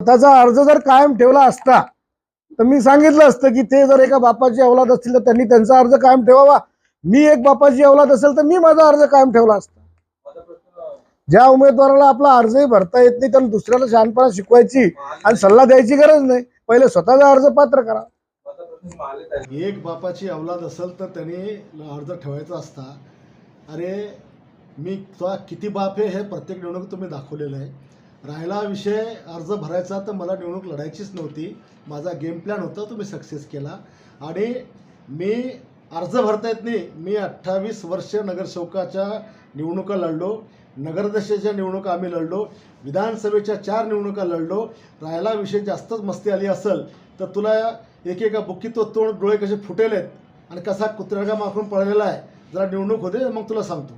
त्याचा अर्ज जर कायम ठेवला असता तर मी सांगितलं असतं की ते जर एका बापाची अवलाद असतील तर त्यांनी त्यांचा अर्ज कायम ठेवावा. मी एक बापाची अवलाद असेल तर मी माझा अर्ज कायम ठेवला असता. ज्या उमेदवाराला आपला अर्जही भरता येत नाही त्यांना दुसऱ्याला शहाणपणा शिकवायची आणि सल्ला द्यायची गरज नाही. पहिले स्वतःचा अर्ज पात्र करा. एक बापाची अवलाद असेल तर त्यांनी अर्ज ठेवायचा असता. अरे मी तुला किती बाप आहे हे प्रत्येक निवडणूक तुम्ही दाखवलेलं आहे. राहिला विषय अर्ज भरायचा तर मला निवडणूक लढायचीच नव्हती. माझा गेम प्लॅन होता तुम्ही सक्सेस केला. आणि मी अर्ज भरता येत नाही. मी अठ्ठावीस वर्ष नगरसेवकाच्या निवडणुका लढलो. नगरदशेच्या निवडणुका आम्ही लढलो. विधानसभेच्या चार निवडणुका लढलो. राहिला विषय जास्तच मस्ती आली असेल तर तुला एकेका बुक्की तो तोंड डोळे कसे फुटेलेत? आणि कसा कुत्र्यागा माखून पळलेला आहे? जरा निवडणूक होते मग तुला सांगतो.